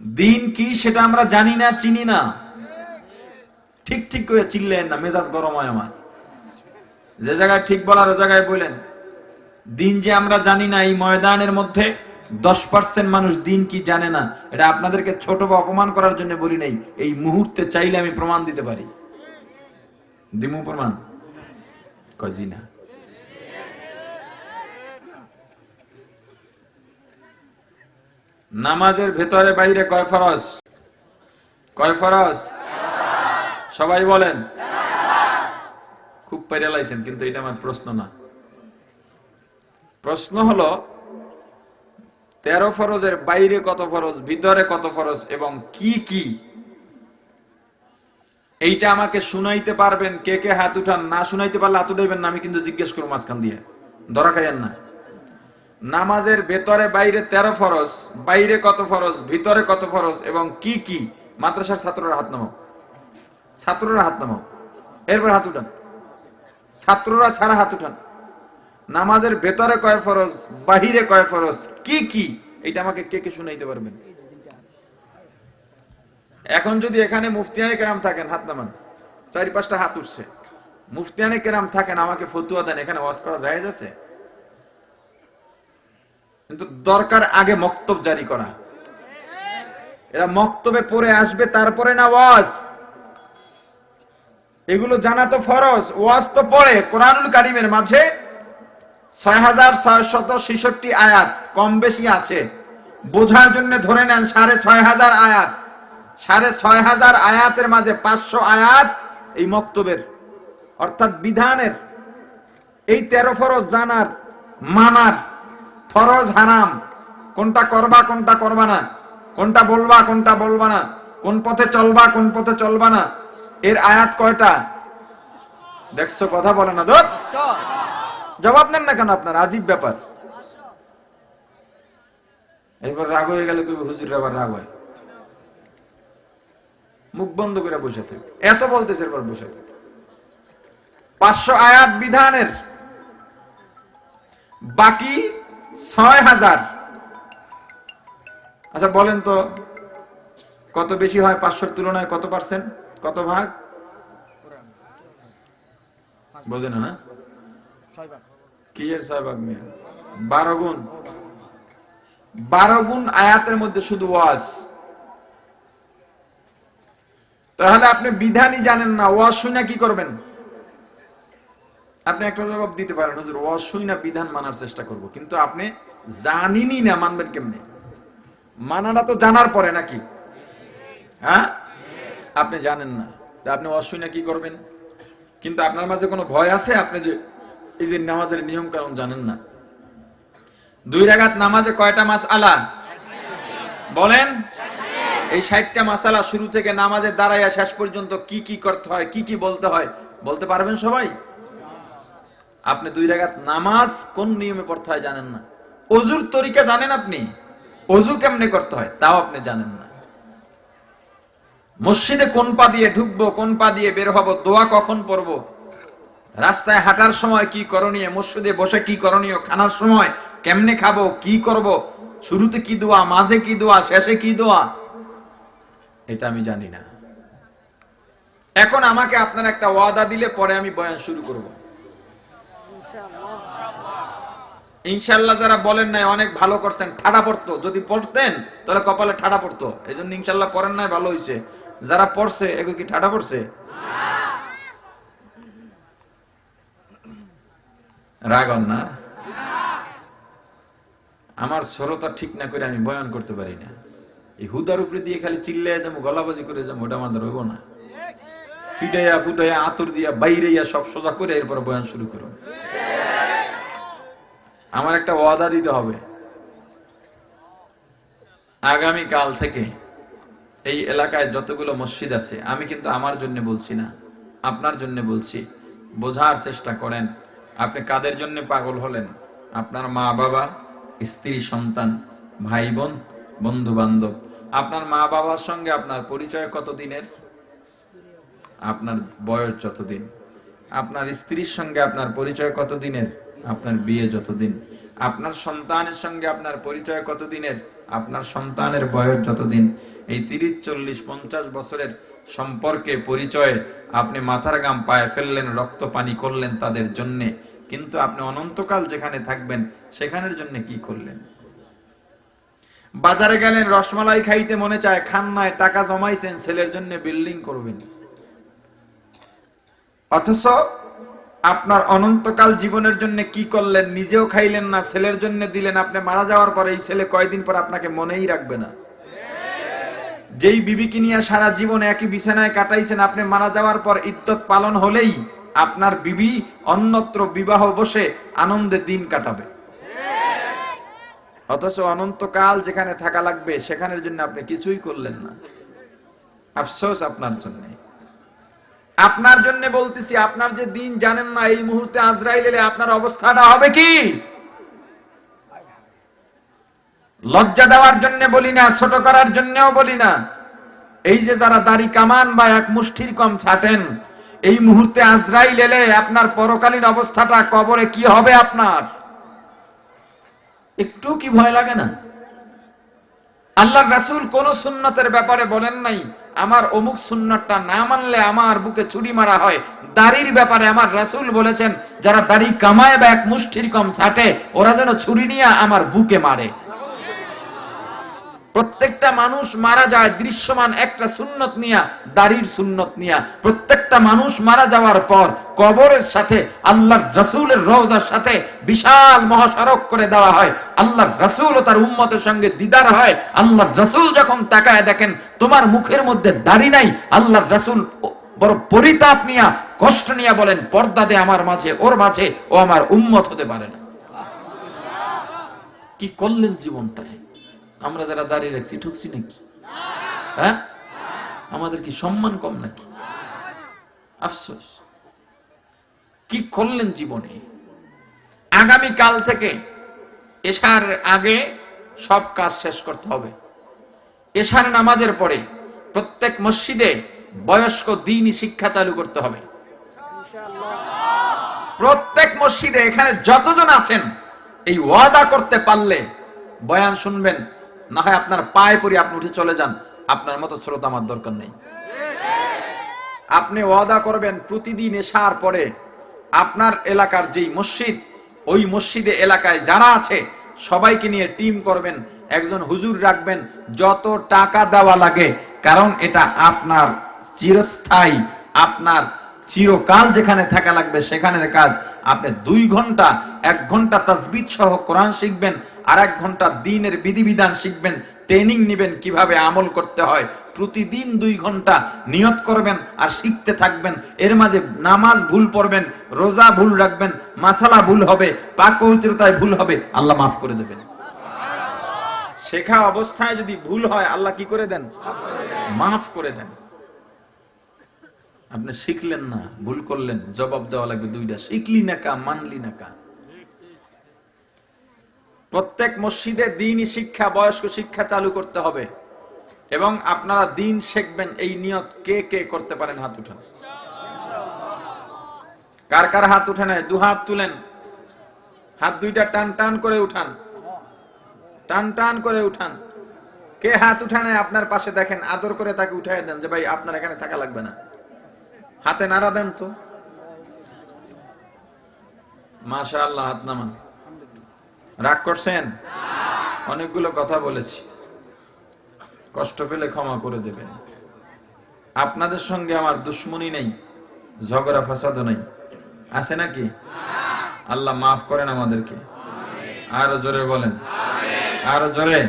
দিন কি সেটা আমরা জানি না, চিনি না। ঠিক ঠিক করে চিনলেন না, মেজাজ গরম হয় আমার। যে জায়গায় ঠিক বলার ও জায়গায় বলেন। দিন যে আমরা জানি না, এই ময়দানের মধ্যে দশ পার্সেন্ট মানুষ দিন কি জানে না, এটা আপনাদেরকে ছোট বা অপমান করার জন্য বলি নাই। এই মুহূর্তে চাইলে আমি প্রমাণ দিতে পারি। দিমু প্রমাণ? কজি না। নামাজের ভেতরে বাইরে কয় ফরজ? কয় ফরজ? সবাই বলেন। খুব পেরে লাইছেন, কিন্তু এটা আমার প্রশ্ন না। প্রশ্ন হলো, তেরো ফরজের বাইরে কত ফরজ, ভিতরে কত ফরজ, এবং কি কি? এইটা আমাকে শুনাইতে পারবেন কে কে হাত উঠান, না শুনাইতে পারলে হাত উঠাইবেন না, আমি কিন্তু জিজ্ঞেস করব মাঝখান দিয়ে। ধরা খাইয়েন না। নামাজের ভেতরে, বাইরে তেরো ফরজ, বাইরে কত ফরজ, ভিতরে কত ফরজ, এবং কি কি? মাদ্রাসার ছাত্ররা হাত নামাও। ছাত্ররা হাত নামাও। এরপর হাত উঠান। ছাত্ররা ছাড়া হাত উঠান। নামাজের ভেতরে কয় ফরজ, বাহিরে কয় ফরজ, কি কি? এটা আমাকে কে কে শুনাইতে পারবেন? এখন যদি এখানে মুফতিয়ানে কেরাম থাকেন, হাত নামান। চারি পাঁচটা হাত উঠছে। মুফতিয়ানে কেরাম থাকেন, আমাকে ফতুয়া দেন, এখানে ওয়াজ করা যায় আছে? কিন্তু দরকার আগে মক্তব জারি করা। এরা মক্তবে পড়ে আসবে, তারপরে না ওয়াজ এগুলো জানা তো ফরজ, ওয়াজ তো পড়ে। কোরআনুল কারিমের মাঝে ছয় হাজার ছয়শত ছেষট্টি আয়াত কম বেশি আছে। বোঝার জন্য ধরে নেন সাড়ে ছয় হাজার আয়াত। সাড়ে ছয় হাজার আয়াতের মাঝে পাঁচশো আয়াত এই মক্তবের, অর্থাৎ বিধানের। এই তেরো ফরজ জানার, মানার। ফরজ হারাম। কোনটা করবা কোনটা করবা না? কোনটা বলবা কোনটা বলবা না? কোন পথে চলবা, কোন পথে চলবা না? এর আয়াত কয়টা? দেখছ, কথা বলে না দোত জবাব নেন না কেন আপনার? আজীব ব্যাপার। এরপর রাগ হয়ে গেলে কবি হুজুর আবার রাগ হয়। মুখ বন্ধ করে বসে থাকে। এত বলতেছে, এরপর বসে থাকে। পাঁচশো আয়াত বিধানের বাকি ছয় হাজার। আচ্ছা বলেন তো, কত বেশি হয় পাঁচশোর তুলনায়? কত পার্সেন্ট? কত ভাগ? বোঝে না না? কি এর ছয় ভাগ মিয়া? বারো গুণ। বারো গুণ আয়াতের মধ্যে শুধু ওয়াজ। তাহলে আপনি বিধানই জানেন না, ওয়াজ শুনে কি করবেন? আপনি একটা জবাব দিতে পারেন, হুজুর শুই না বিধান মানার চেষ্টা করব। কিন্তু আপনি জানিনি না, মানবেন কেমনে? মানাটা তো জানার পরে নাকি? হ্যাঁ? আপনি জানেন না। তা আপনি শুই না কি করবেন? কিন্তু আপনার মাঝে কোনো ভয় আছে? আপনি যে এই যে নামাজের নিয়ম কারণ জানেন না। দুই রাগাত নামাজে কয়টা মাস আলা বলেন। এই ষাটটা মাসালা শুরু থেকে নামাজে দাঁড়াইয়া শেষ পর্যন্ত কি কি করতে হয়, কি কি বলতে হয়, বলতে পারবেন সবাই? আপনি দুই রাগাত নামাজ কোন নিয়মে পড়তে হয় জানেন না? অজুর তরিকা জানেন আপনি? অজু কেমনে করতে হয় তাও আপনি জানেন না। মসজিদে কোন পা দিয়ে ঢুকবো, কোন পা দিয়ে বের হব, দোয়া কখন পড়ব? রাস্তায় হাঁটার সময় কি করণীয়? মসজিদে বসে কি করণীয়? খানার সময় কেমনে খাব? কি করব? শুরুতে কি দোয়া, মাঝে কি দোয়া, শেষে কি দোয়া? এটা আমি জানি না। এখন আমাকে আপনার একটা ওয়াদা দিলে পরে আমি বয়ান শুরু করব। ইনশাল্লাহ যারা বলেন নাই, অনেক ভালো করছেন, ঠাডা পড়তো। যদি পড়তেন, তাহলে কপালে ঠাডা পড়তো। এই জন্য ইনশাল্লাহ পড়েন নাই, ভালো হয়েছে যারা পড়ছে এগুলো কি ঠাডা পড়ছে? রাগন না? আমার সরতা ঠিক না করে আমি বয়ান করতে পারি না। এই হুদার উপরে দিয়ে খালি চিল্লে যাব, গলাবাজি করে যাব, ওটা আমাদের হইব না। ফিটাইয়া ফুটাইয়া আতর দিয়া বাইরে সব সোজা করে এরপর বয়ান শুরু করুন আমার একটা ওয়াদা দিতে হবে। আগামী কাল থেকে এই এলাকায় যতগুলো মসজিদ আছে, আমি কিন্তু আমার জন্য বলছি না, আপনার জন্য বলছি, বোঝার চেষ্টা করেন। আপনি কাদের জন্য পাগল হলেন? আপনার মা বাবা, স্ত্রী, সন্তান, ভাই বোন, বন্ধু বান্ধব। আপনার মা বাবার সঙ্গে আপনার পরিচয় কত দিনের আপনার বয়স যতদিন, আপনার স্ত্রীর সঙ্গে আপনার পরিচয় কত দিনের আপনার বিয়ে যতদিন, আপনার সন্তানের সঙ্গে আপনার পরিচয় কত দিনের আপনার সন্তানের বয়স যতদিন, এই তিরিশ, চল্লিশ, পঞ্চাশ বছরের সম্পর্কে পরিচয়ে আপনি মাথার গাম পায়ে ফেললেন, রক্ত পানি করলেন তাদের জন্যে। কিন্তু আপনি অনন্তকাল যেখানে থাকবেন, সেখানের জন্য কি করলেন? বাজারে গেলেন, রসমালাই খাইতে মনে চায়, খান্নায় টাকা জমাইছেন, ছেলের জন্য বিল্ডিং করবেন। অথচ আপনার অনন্তকাল জীবনের জন্য কি করলেন? নিজেও খাইলেন না, ছেলের জন্য দিলেন। আপনি মারা যাওয়ার পরে এই ছেলে কয়দিন পর আপনাকে মনেই রাখবে না? যেই বিবিকে নিয়ে সারা জীবন একই বিছানায় কাটাইছেন, আপনি মারা যাওয়ার পর ইদ্যত পালন হলেই আপনার বিবি অন্যত্র বিবাহ বসে আনন্দে দিন কাটাবে। অথচ অনন্তকাল যেখানে থাকা লাগবে, সেখানের জন্য আপনি কিছুই করলেন না। আফসোস আপনার জন্য। আপনার জন্য বলতেছি, আপনার যে দিন জানেন না, এই মুহূর্তে আজরাইল এলে আপনার অবস্থাটা হবে কি? লজ্জা দেওয়ার জন্য বলি না, ছোট করার জন্যও বলি না। এই যে যারা দাড়ি কামান বা এক মুষ্টির কম ছাটেন, এই মুহূর্তে আজরাইল এলে আপনার পরকালীন অবস্থাটা কবরে কি হবে আপনার? একটু কি ভয় লাগে না? আল্লাহ রাসুল কোন সুন্নতের ব্যাপারে বলেন নাই, আমার অমুক সুন্নতটা না মানলে আমার বুকে চুরি মারা হয়। দাড়ির ব্যাপারে আমার রাসুল বলেছেন, যারা দাড়ি কামায় বা এক মুষ্ঠির কম ছাটে, ওরা যেন ছুরি নিয়ে আমার বুকে মারে। প্রত্যেকটা মানুষ মারা যায় দৃশ্যমান একটা সুন্নত নিয়া, দাড়ির সুন্নত নিয়া। প্রত্যেকটা মানুষ মারা যাওয়ার পর কবরের সাথে, আল্লাহর রাসূলের রওজার সাথে বিশাল মহাসড়ক করে দেওয়া হয়। আল্লাহর রাসূল ও তার উম্মতের সঙ্গে দিদার হয়। আল্লাহর রাসূল যখন তাকায় দেখেন, তোমার মুখের মধ্যে দাড়ি নাই। আল্লাহ রাসূল বড় পরিতাপ নিয়া, কষ্ট নিয়া বলেন, পর্দা দে আমার মাঝে, ওর মাঝে, ও আমার উম্মত হতে পারে না। কি করলেন জীবনটায় আমরা যারা দাঁড়িয়ে রাখছি ঠুকছি নাকি? হ্যাঁ? আমাদের কি সম্মান কম নাকি? আফসোস। কি করলেন জীবনে? আগামী কাল থেকে এশার আগে সব কাজ শেষ করতে হবে। এশার নামাজের পরে প্রত্যেক মসজিদে বয়স্ক দিনই শিক্ষা চালু করতে হবে। প্রত্যেক মসজিদে এখানে যতজন আছেন, এই ওয়াদা করতে পারলে বয়ান শুনবেন না হয় আপনার পায়ে পড়ে আপনি উঠে চলে যান। আপনার মতো শ্রোতা আমার দরকার নেই। আপনি ওয়াদা করবেন প্রতিদিন এসার পরে আপনার এলাকার যেই মসজিদ, ওই মসজিদে এলাকায় যারা আছে, সবাইকে নিয়ে টিম করবেন, একজন হুজুর রাখবেন, যত টাকা দেওয়া লাগে। কারণ এটা আপনার চিরস্থায়ী, আপনার চিরকাল যেখানে থাকা লাগবে, সেখানের কাজ। আপনি দুই ঘণ্টা, এক ঘণ্টা তাসবিদ সহ কোরআন শিখবেন, আর এক ঘণ্টা দিনের বিধিবিধান শিখবেন ট্রেনিং নেবেন কীভাবে আমল করতে হয়। প্রতিদিন দুই ঘণ্টা নিয়ত করবেন আর শিখতে থাকবেন। এর মাঝে নামাজ ভুল পড়বেন, রোজা ভুল রাখবেন, মাসালা ভুল হবে, পাক পবিত্রতায় ভুল হবে, আল্লাহ মাফ করে দেবেন। শেখা অবস্থায় যদি ভুল হয়, আল্লাহ কি করে দেন? মাফ করে দেন। আপনি শিখলেন না, ভুল করলেন, জবাব দেওয়া লাগবে দুইটা। শিখলি না কা, মানলি না কা? প্রত্যেক মসজিদে দিনই শিক্ষা, বয়স্ক শিক্ষা চালু করতে হবে। এবং আপনারা দিন শিখবেন, এই নিয়ত কে কে করতে পারেন হাত উঠান। কার কার হাত উঠে নেয় দু হাত তুলেন। হাত দুইটা টান টান করে উঠান। টান টান করে উঠান। কে হাত উঠানে? আপনার পাশে দেখেন, আদর করে তাকে উঠাই দেন যে, ভাই, আপনার এখানে থাকা লাগবে না। হাতে নাড়া দেন তো। মাশা আল্লাহ হাত নামান। রাগ করছেন? অনেকগুলো কথা বলেছি। কষ্ট পেলে ক্ষমা করে দেবেন। আপনাদের সঙ্গে আমার দুশ্মনী নেই, ঝগড়া ফাসাদও নেই। আছে নাকি? আল্লাহ মাফ করেন আমাদেরকে। আরও জোরে বলেন। আরও জোরে।